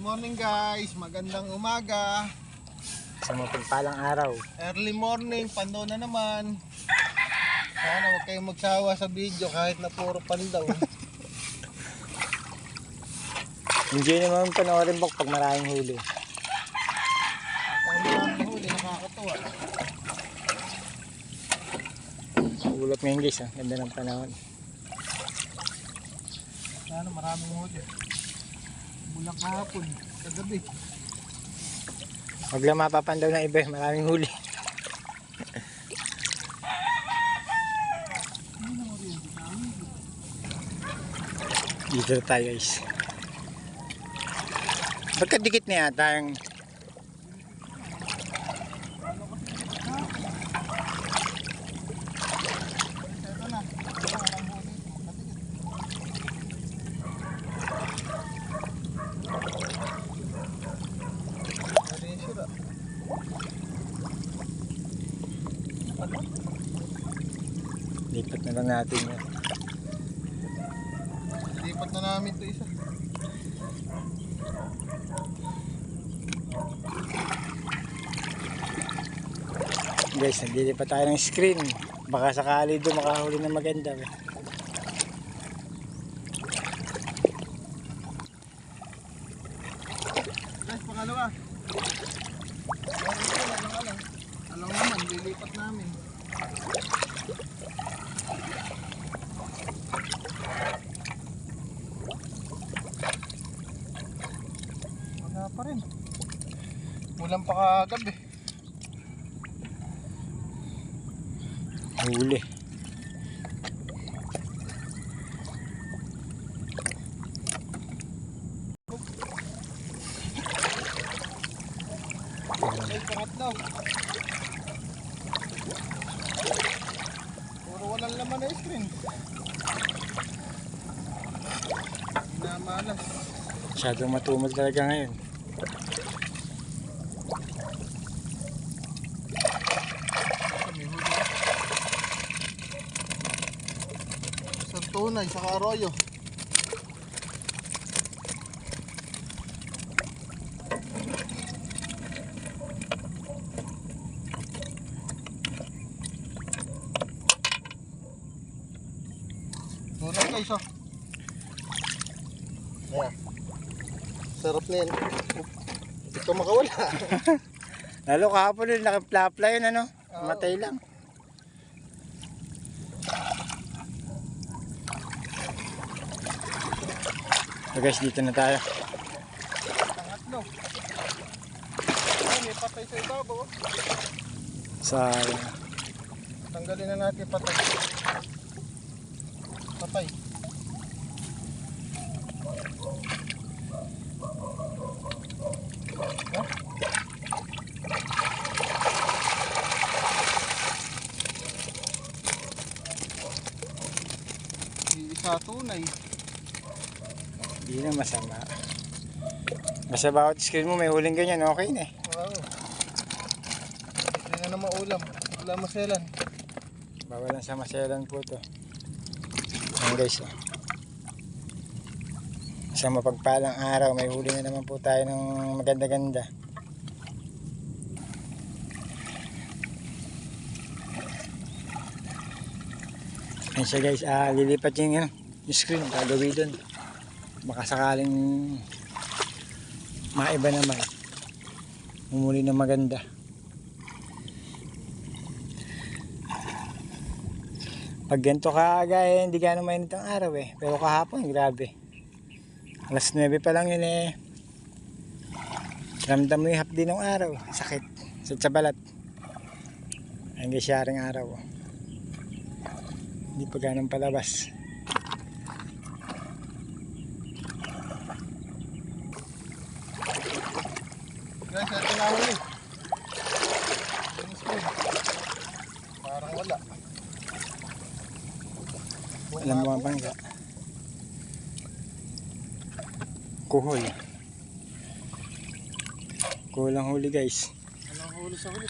morning guys, magandang umaga. Sa mapagpalang araw. Early morning, pandaw na naman. Sana huwag kayong magsawa sa video kahit na puro pandaw. Enjoy naman panoorin bok pag maraming huli. Ang mga huli, nakakatuwa. Ulap ngayon guys, ah. ganda ng panahon. Sana maraming huli. Bulang kahapon, kagabi. Huwag lang mapapandaw ng iba, maraming huli. Dito tayo guys. Pagkadikit na yata yung Ito na, ito na, walang huli. Matikit. Ano yung sira? Lipat na lang natin yan. Lipat na namin ito isa. Guys, nandili pa tayo ng screen. Baka sakali doon makahuli ng maganda. eh. Guys, pangalawa. Alang naman, lilipat namin. Wala pa rin. Ulan pa kagabi. Huli. Ay, pangatlo. Puro laman na screen. Minamalas. Masyadong matumal talaga ngayon. Isang tunay, saka arroyo. Tunay guys oh. Ayan. Sarap na yan. Ito makawala. Lalo kahapon yun, nakapla yun ano. Oo. Matay lang. So guys, dito na tayo. Pangatlo. Ay, may patay sa ibabaw. oh. Sa Tanggalin na natin patay. Patay. Isa tunay. hindi na masama. Basta bawat screen mo may huling ganyan, okay na eh. Wow. Hindi na naman ulam. Ulam maselan. Bawal lang sa maselan po to. Ayan guys. Oh. Sa mapagpalang araw, may huli na naman po tayo ng maganda-ganda. Ayan siya guys, ah, lilipat yung, ano, yung screen, gagawin doon. Baka sakaling maiba naman. Umuli na maganda. Pag ganito kaagaya, hindi gano'ng mainit ang araw eh. Pero kahapon, grabe. Alas 9 pa lang yun eh. Ramdam mo yung hapdi ng araw. Sakit. Sa tsabalat. Ang gisyaring araw. Hindi pa ganun palabas. Guys, ito na huli. Yung screen. Parang wala. Alam mo ang bangga. Kuhol. Kuhol ang huli guys. Anong huli sa huli?